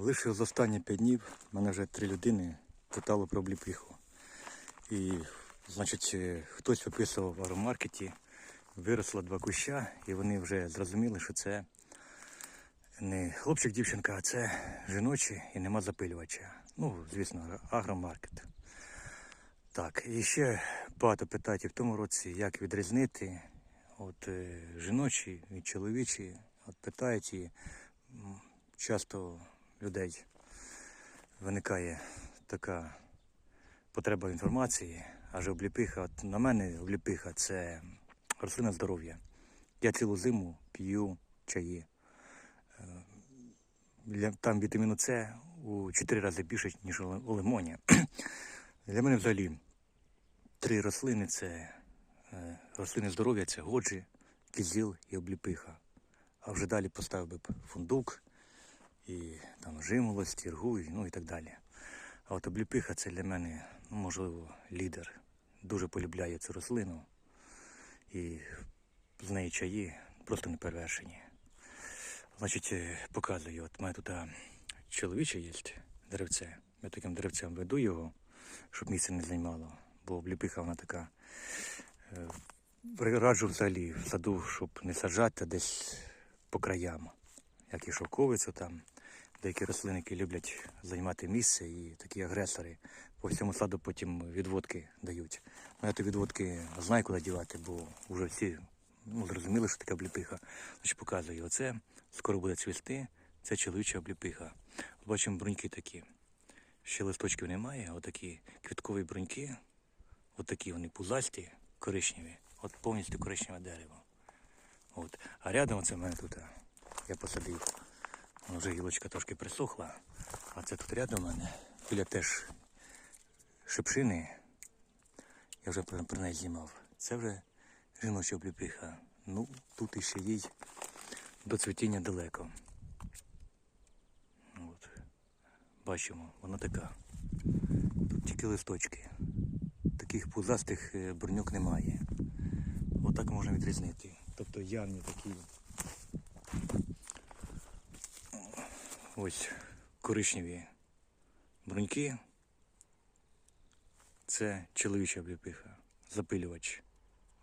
Лише за останні п'ять днів мене вже три людини питали про обліпиху. І, значить, е, хтось виписував в аромаркеті, виросло два куща, і вони вже зрозуміли, що це не хлопчик, дівчинка, а це жіночі і нема запилювача. Ну, звісно, агромаркет. Так, і ще багато питають і в тому році, як відрізнити от, е, жіночі і чоловічі. От питають і часто людей виникає така потреба інформації, аже обліпиха, от на мене обліпиха це рослина здоров'я. Я цілу зиму п'ю чаї. Е, там вітаміну С у 4 рази більше, ніж у лимоні. Для мене взагалі три рослини це е, рослини здоров'я це годжі, кізіл і обліпиха. А вже далі поставив би фундук і там жимолость, іргу, ну і так далі. А от обліпиха це для мене, ну, можливо, лідер. Дуже полюбляю цю рослину. І з неї чаї просто не перевершені. Значить, е, показую. От мене тут чоловіче є деревце. Я таким деревцем веду його, щоб місце не займало. Бо обліпиха вона така. е, Раджу взагалі в саду, щоб не саджати десь по краям. Як і шовковицю там. Деякі рослинники люблять займати місце і такі агресори по всьому саду потім відводки дають. Ну я то відводки знаю, куди дівати, бо вже всі ну, зрозуміли, що таке обліпиха. Значить, показую. Оце скоро буде цвісти, це чоловіча обліпиха. Бачимо бруньки такі. Ще листочків немає, отакі квіткові бруньки, отакі вони пузасті, коричневі, от повністю коричневе дерево. От. А рядом оце в мене тут я посадив. Вже гілочка трошки присохла, а це тут рядом у мене. Біля теж шипшини. Я вже про неї знімав. Це вже жіноча обліпиха. Ну, тут іще їй до цвітіння далеко. От. Бачимо, вона така. Тут тільки листочки. Таких пузастих е, броньок немає. Отак можна відрізнити. Тобто явні такі ось коричневі бруньки. Це чоловіча обліпиха, запилювач.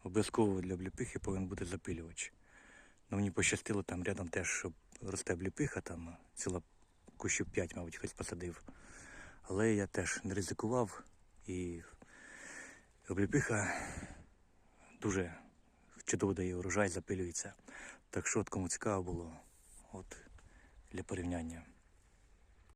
Обов'язково для обліпихи повинен бути запилювач. Ну, мені пощастило там рядом теж, щоб росте обліпиха, там ціла кущів 5, мабуть, хтось посадив. Але я теж не ризикував і обліпиха дуже чудово дає урожай, запилюється. Так що, от кому цікаво було, от для порівняння.